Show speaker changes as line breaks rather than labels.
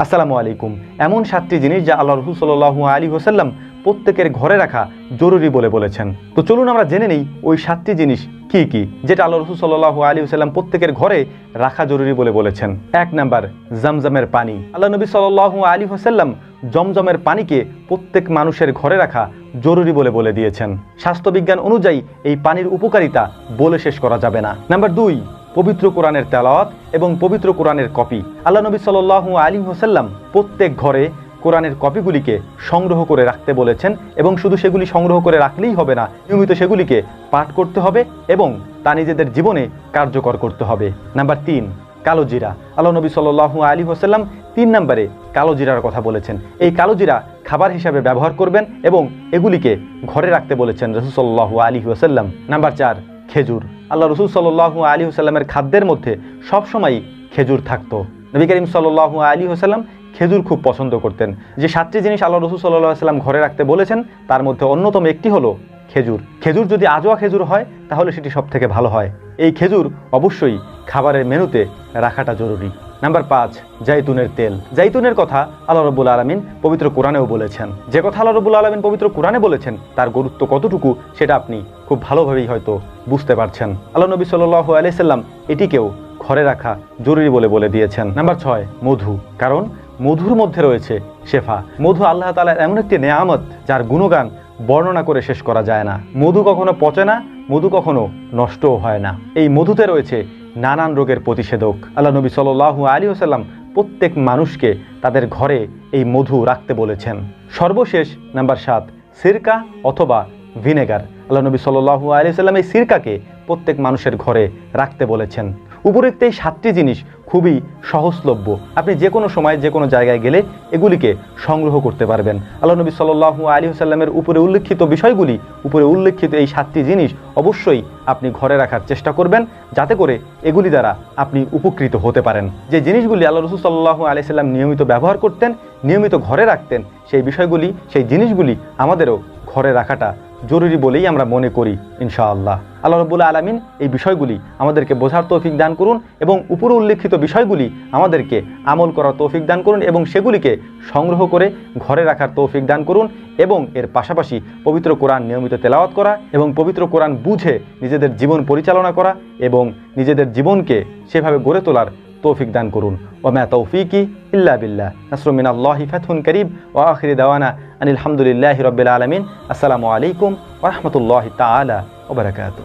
আসসালামু আলাইকুম। এমন সাতটি জিনিস যা আল্লাহ রসুল সাল্লাহ আলী হোসাল্লাম প্রত্যেকের ঘরে রাখা জরুরি বলে বলেছেন। তো চলুন আমরা জেনে নিই ওই সাতটি জিনিস কি কি, যেটা আল্লাহ রসুল সাল্লাহ আলী হোসাল্লাম প্রত্যেকের ঘরে রাখা জরুরি বলে বলেছেন। এক নাম্বার, জমজমের পানি। আল্লাহ নবী সাল্লাহ আলী হোসাল্লাম জমজমের পানিকে প্রত্যেক মানুষের ঘরে রাখা জরুরি বলে বলে দিয়েছেন। স্বাস্থ্যবিজ্ঞান অনুযায়ী এই পানির উপকারিতা বলে শেষ করা যাবে না। নাম্বার দুই পবিত্র কোরআনের তেলাওয়াত এবং পবিত্র কোরআনের কপি। আল্লাহ নবী সাল্লাহ আলী হোসাল্লাম প্রত্যেক ঘরে কোরআনের কপিগুলিকে সংগ্রহ করে রাখতে বলেছেন এবং শুধু সেগুলি সংগ্রহ করে রাখলেই হবে না, নিয়মিত সেগুলিকে পাঠ করতে হবে এবং তা নিজেদের জীবনে কার্যকর করতে হবে। নাম্বার তিন, কালো জিরা। আল্লাহ নবী সাল্লাহ আলী হোসাল্লাম তিন নম্বরে কালো জিরার কথা বলেছেন। এই কালো জিরা খাবার হিসাবে ব্যবহার করবেন এবং এগুলিকে ঘরে রাখতে বলেছেন রসুল্লাহ আলী ওসাল্লাম নাম্বার চার খেজুর। আল্লাহ রসুল সাল্লাহ আলী হুসাল্লামের খাদ্যের মধ্যে সবসময়ই খেজুর থাকতো। নবী করিম সাল্লাহ আলী হুসাল্লাম খেজুর খুব পছন্দ করতেন। যে সাতটি জিনিস আল্লাহ রসুল সাল্লাহ সাল্লাম ঘরে রাখতে বলেছেন, তার মধ্যে অন্যতম একটি হলো খেজুর। খেজুর যদি আজোয়া খেজুর হয়, তাহলে সেটি সবথেকে ভালো হয়। এই খেজুর অবশ্যই খাবারের মেনুতে রাখাটা জরুরি। নাম্বার পাঁচ জাইতুনের তেল। জাইতুনের কথা আল্লাহ রবুল আলমিন পবিত্র কোরআনেও বলেছেন। যে কথা আল্লাহ রবুল আলমিন পবিত্র কোরআনে বলেছেন, তার গুরুত্ব কতটুকু সেটা আপনি খুব ভালোভাবেই হয়তো বুঝতে পারছেন। আল্লাহ নবী সাল্লাহ আলাইসাল্লাম এটিকেও ঘরে রাখা জরুরি বলে বলে দিয়েছেন। নাম্বার ছয়, মধু। কারণ মধুর মধ্যে রয়েছে শেফা। মধু আল্লাহ তালার এমন একটি নেয়ামত যার গুণগান বর্ণনা করে শেষ করা যায় না। মধু কখনো পচে না, মধু কখনো নষ্টও হয় না। এই মধুতে রয়েছে নানান রোগের প্রতিষেধক। আল্লাহ নবী সাল্লাহ আলী ওসাল্লাম প্রত্যেক মানুষকে তাদের ঘরে এই মধু রাখতে বলেছেন। সর্বশেষ নাম্বার সাত, সিরকা অথবা ভিনেগার। আল্লাহ নবী সাল্লু আলি সাল্লাম এই সিরকাকে প্রত্যেক মানুষের ঘরে রাখতে বলেছেন। উপরিক্ত এই সাতটি জিনিস খুবই সহজলভ্য। আপনি যে কোনো সময় যে কোনো জায়গায় গেলে এগুলিকে সংগ্রহ করতে পারবেন। আল্লাহ নবী সাল্লাহু আলী সাল্লামের উপরে উল্লেখিত বিষয়গুলি, উপরে উল্লেখিত এই সাতটি জিনিস অবশ্যই আপনি ঘরে রাখার চেষ্টা করবেন যাতে করে এগুলি দ্বারা আপনি উপকৃত হতে পারেন। যে জিনিসগুলি আল্লাহ রসুল সাল্লাহু আলি সাল্লাম নিয়মিত ব্যবহার করতেন, নিয়মিত ঘরে রাখতেন, সেই বিষয়গুলি, সেই জিনিসগুলি আমাদেরও ঘরে রাখাটা জরুরি বলেই আমরা মনে করি, ইনশাআল্লাহ। আল্লাহ রবুল্লা আলমিন এই বিষয়গুলি আমাদেরকে বোঝার তৌফিক দান করুন এবং উপরে উল্লেখিত বিষয়গুলি আমাদেরকে আমল করার তৌফিক দান করুন এবং সেগুলিকে সংগ্রহ করে ঘরে রাখার তৌফিক দান করুন এবং এর পাশাপাশি পবিত্র কোরআন নিয়মিত তেলাওয়াত করা এবং পবিত্র কোরআন বুঝে নিজেদের জীবন পরিচালনা করা এবং নিজেদের জীবনকে সেভাবে গড়ে তোলার তৌফিক দান করুন। ওমা তৌফিকি ইল্লা বিল্লাহ। নাসরুমিন আল্লাহি ফাথুন করিব ও আখিরি দাওয়ানা আনিল হামদুলিল্লাহ রবিল আলমিন। আসসালামু আলাইকুম ওরহমতুল্লাহ তালা ওবরাকাতু